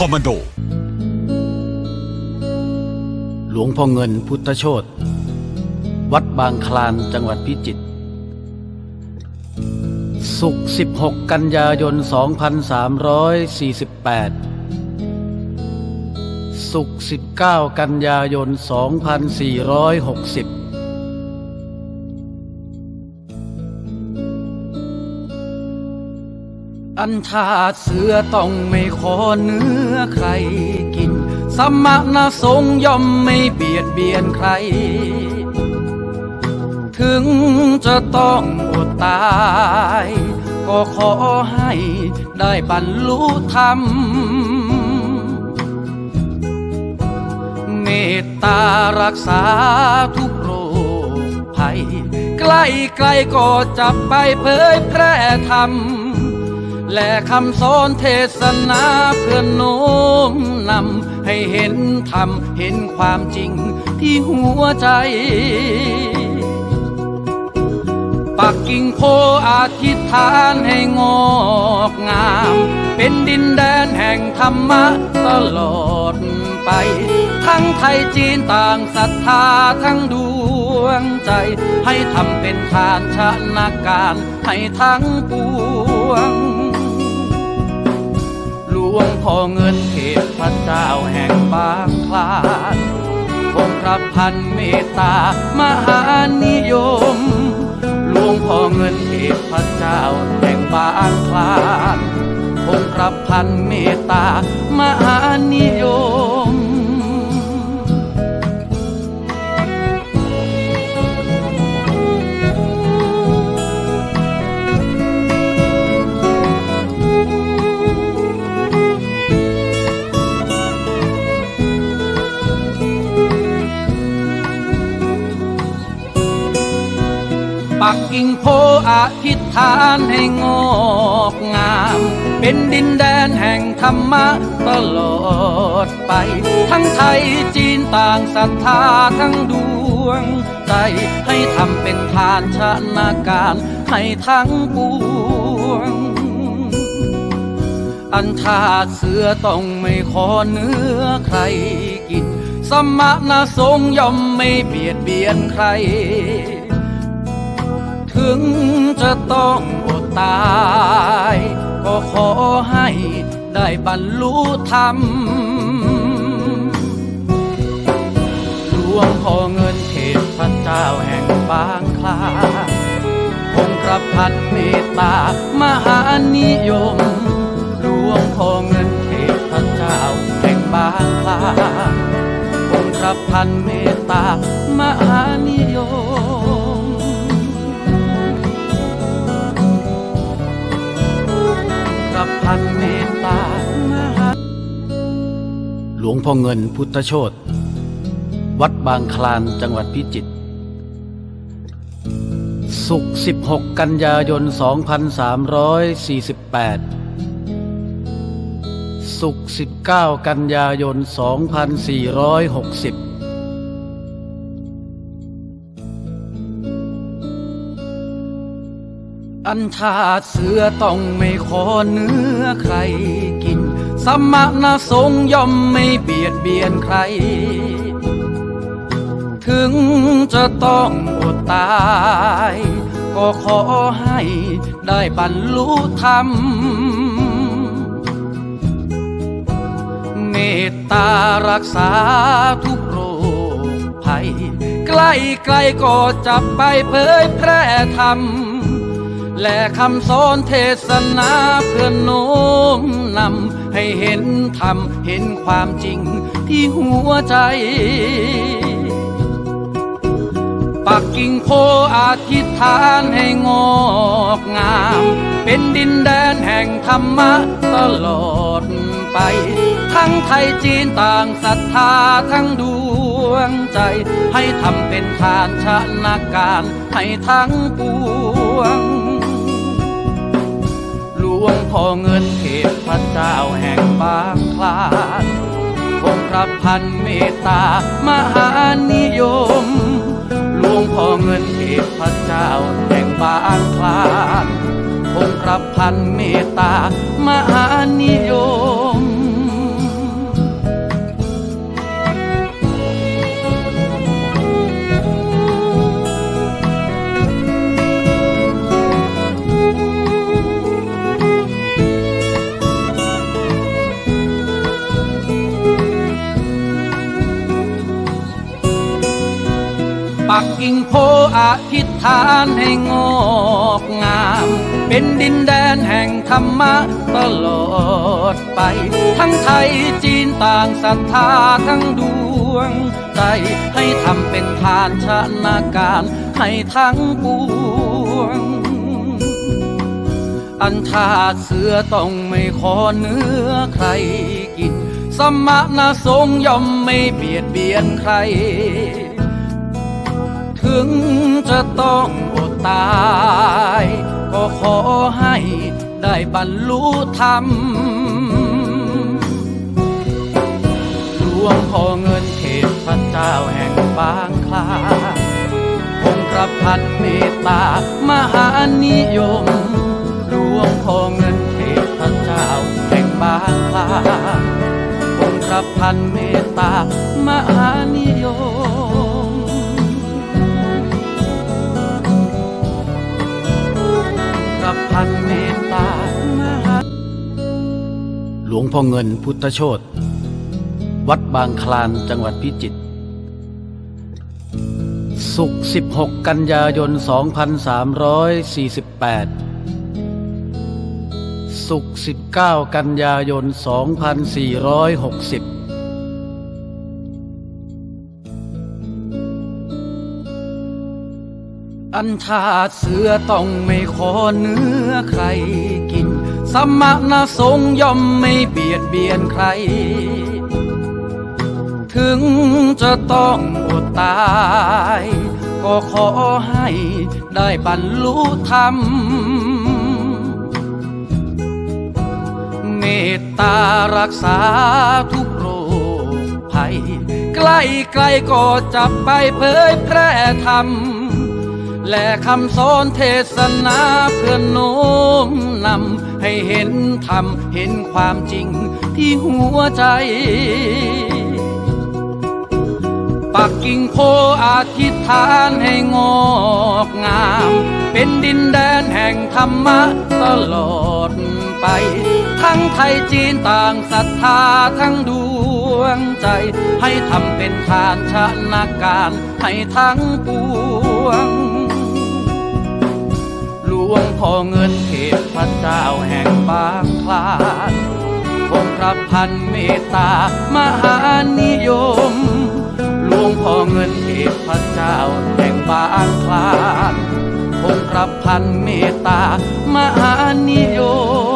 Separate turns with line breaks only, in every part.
คอมมานโด
หลวงพ่อเงินพุทธโชตวัดบางคลานจังหวัดพิจิตรสุกร์16 กันยายน 2348 สุกร์19 กันยายน 2460 อันชาติเสือต้องไม่ขอเนื้อใครกิน สมณสงย่อมไม่เบียดเบียนใคร ถึงจะต้องอดตาย ก็ขอให้ได้บรรลุธรรม เมตตารักษาทุกโรคภัย ใกล้ใกล้ก็จะไปเผยแพร่ธรรม และคำสอนเทศนาเพื่อโน้มนำให้เห็นธรรมเห็นความจริงที่หัวใจ ปักกิ่งโพอาธิษฐานให้งอกงาม เป็นดินแดนแห่งธรรมะตลอดไป ทั้งไทยจีนต่างศรัทธาทั้งดวงใจ ให้ทำเป็นทานชนาการให้ทั้งปวง วงพ่อเงินเทพระเจ้าแห่งบางคลานคงพระพันเมตตามหานิยมหลวงพ่อเงินเทพระเจ้าแห่งบางคลานคงพระพันเมตตามหานิยม โพอธิษฐานให้งอกงาม เป็นดินแดนแห่งธรรมะตลอดไป ทั้งไทยจีนต่างศรัทธาทั้งดวงใจ ให้ทำเป็นทานชนาการให้ทั้งปวง อันชาติเสือต้องไม่ขอเนื้อใครกิน สมณสงย่อมไม่เบียดเบียนใคร ถึงจะต้องอดตาย ก็ขอให้ได้บรรลุธรรมหลวงพ่อเงินเทพเจ้าแห่งบางคลาคงกระพันเมตตามหานิยมหลวงพ่อเงินเทพเจ้าแห่งบางคลาคงกระพันเมตตามหานิยม หลวงพ่อเงินพุทธโชตวัดบางคลานจังหวัดพิจิตรสุกร์16 กันยายน 2348 สุกร์19 กันยายน 2460อันชาติเสือต้องไม่ขอเนื้อใครกิน สมณสงฆ์ย่อมไม่เบียดเบียนใคร ถึงจะต้องอดตาย ก็ขอให้ได้บรรลุธรรม เมตตารักษาทุกโรคภัย ใกล้ใกล้ก็จะไปเผยแพร่ธรรมและคำสอนเทศนาเพื่อโน้มนำ ให้เห็นธรรมเห็นความจริงที่หัวใจ ปักกิ่งโพอธิษฐานให้งอกงาม เป็นดินแดนแห่งธรรมะตลอดไป ทั้งไทยจีนต่างศรัทธาทั้งดวงใจ ให้ทำเป็นทานชนาการให้ทั้งปวง วงพ่อเงินเทพระเจ้าแห่งบางคลานคงพระพันเมตตามหานิยมหลวงพ่อเงินเทพระเจ้าแห่งบางคลานคงพระพันเมตตามหานิยม ธิษฐานให้งอกงาม เป็นดินแดนแห่งธรรมะตลอดไป ทั้งไทยจีนต่างศรัทธาทั้งดวงใจ ให้ทำเป็นทานชนาการให้ทั้งปวง อันชาเสือต้องไม่ขอเนื้อใครกิน สมณสงย่อมไม่เบียดเบียนใคร ถึงจะต้องอดตาย ก็ขอให้ได้บรรลุธรรมหลวงพ่อเงินเทพระเจ้าแห่งบางคลาคงกระพันเมตตามหานิยมหลวงพ่อเงินเทพระเจ้าแห่งบางคลาคงกระพันเมตตามหานิยมันเมตตาหลวงพ่อเงินพุทธโชตวัดบางคลานจังหวัดพิจิตรศุกร์16 กันยายน 2348ศุกร์19 กันยายน 2460 อันชาติเสือต้องไม่ขอเนื้อใครกิน สมณสงย่อมไม่เบียดเบียนใคร ถึงจะต้องอดตาย ก็ขอให้ได้บรรลุธรรม เมตตารักษาทุกโรคภัย ใกล้ใกล้ก็จะไปเผยแพร่ธรรม และคำสอนเทศนาเพื่อโน้มนำให้เห็นธรรมเห็นความจริงที่หัวใจ ปักกิ่งโพอธิษฐานให้งอกงาม เป็นดินแดนแห่งธรรมะตลอดไป ทั้งไทยจีนต่างศรัทธาทั้งดวงใจ ให้ทำเป็นทานชนาการให้ทั้งปวง วงพ่อเงินเทพเจ้าแห่งบางคลานคงพระพันเมตตามหานิยมหลวงพ่อเงินเทพเจ้าแห่งบางคลานคงพระพันเมตตามหานิยม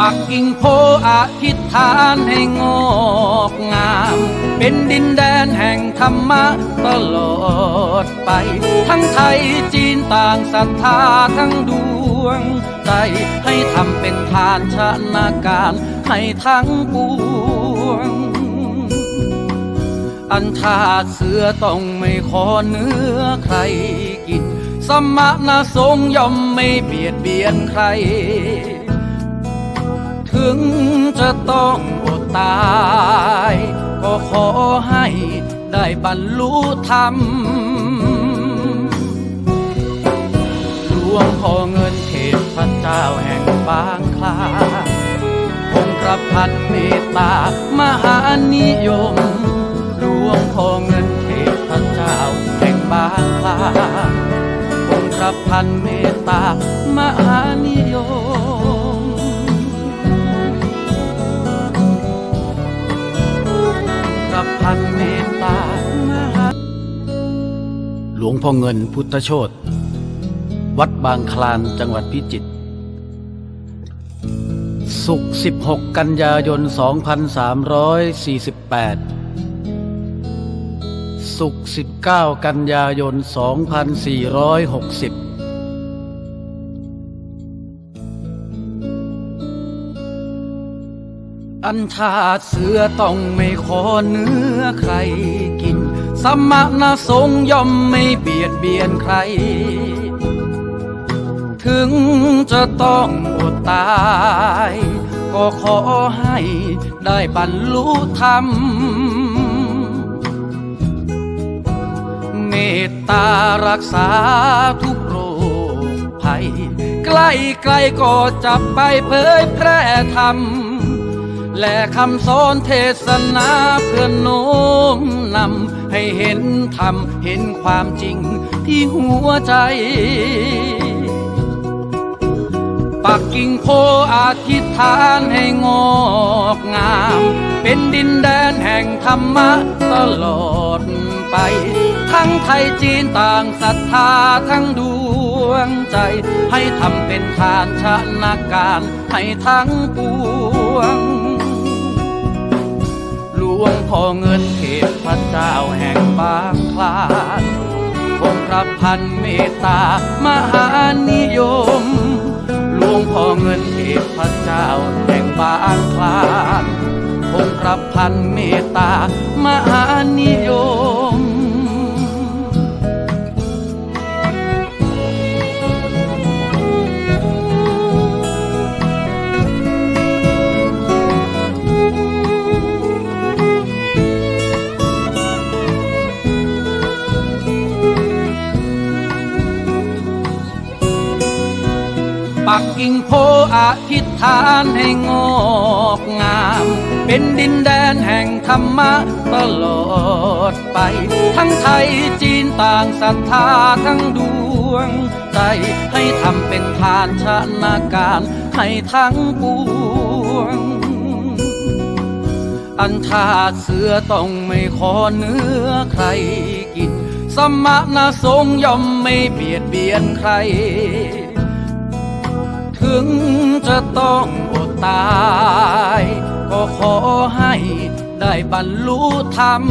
ปักกิ่งโพอธิษฐานให้งอกงาม เป็นดินแดนแห่งธรรมะตลอดไป ทั้งไทยจีนต่างศรัทธาทั้งดวงใจ ให้ทำเป็นทานชนาการให้ทั้งปวง อันชาติเสือต้องไม่ขอเนื้อใครกิน สมณสงย่อมไม่เบียดเบียนใคร ถึงจะต้องอดตาย ก็ขอให้ได้บรรลุธรรมหลวงพ่อเงินเทพระเจ้าแห่งบางคลาคงกระพันเมตตามหานิยมหลวงพ่อเงินเทพระเจ้าแห่งบางคลาคงกระพันเมตตามหานิยม พันเมตตามหาหลวงพ่อเงินพุทธโชตวัดบางคลานจังหวัดพิจิตรศุกร์16 กันยายน 2348ศุกร์19 กันยายน 2460 อันชาติเสือต้องไม่ขอเนื้อใครกิน สมณสงย่อมไม่เบียดเบียนใคร ถึงจะต้องอดตาย ก็ขอให้ได้บรรลุธรรม เมตตารักษาทุกโรคภัย ใกล้ใกล้ก็จะไปเผยแพร่ธรรม และคำสอนเทศนาเพื่อนโน้มนำให้เห็นธรรมเห็นความจริงที่หัวใจ ปักกิ่งโพอาธิษฐานให้งอกงาม เป็นดินแดนแห่งธรรมะตลอดไป ทั้งไทยจีนต่างศรัทธาทั้งดวงใจ ให้ทำเป็นทานชนาการให้ทั้งปวง วงพ่อเงินเทพเจ้าแห่งบางคลานคงพระพันเมตตามหานิยมหลวงพ่อเงินเทพเจ้าแห่งบางคลานคงพระพันเมตตามหานิยม ปักกิ่งโพอธิษฐานให้งอกงาม เป็นดินแดนแห่งธรรมะตลอดไป ทั้งไทยจีนต่างศรัทธาทั้งดวงใจให้ทำเป็นทานชนาการให้ทั้งปวง อันชาเสือต้องไม่ขอเนื้อใครกิน สมณะสงย่อมไม่เบียดเบียนใคร ถึงจะต้องอดตาย ก็ขอให้ได้บรรลุธรรม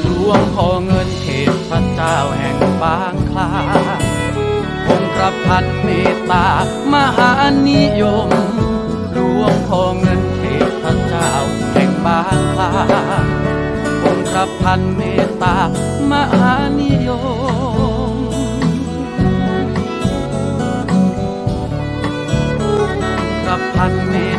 หลวงพ่อเงินเทพเจ้าแห่งบางคลาคงประพันเมตตามหานิยมหลวงพ่อเงินเทพเจ้าแห่งบางคลาคงประพันเมตตามหานิยม hand in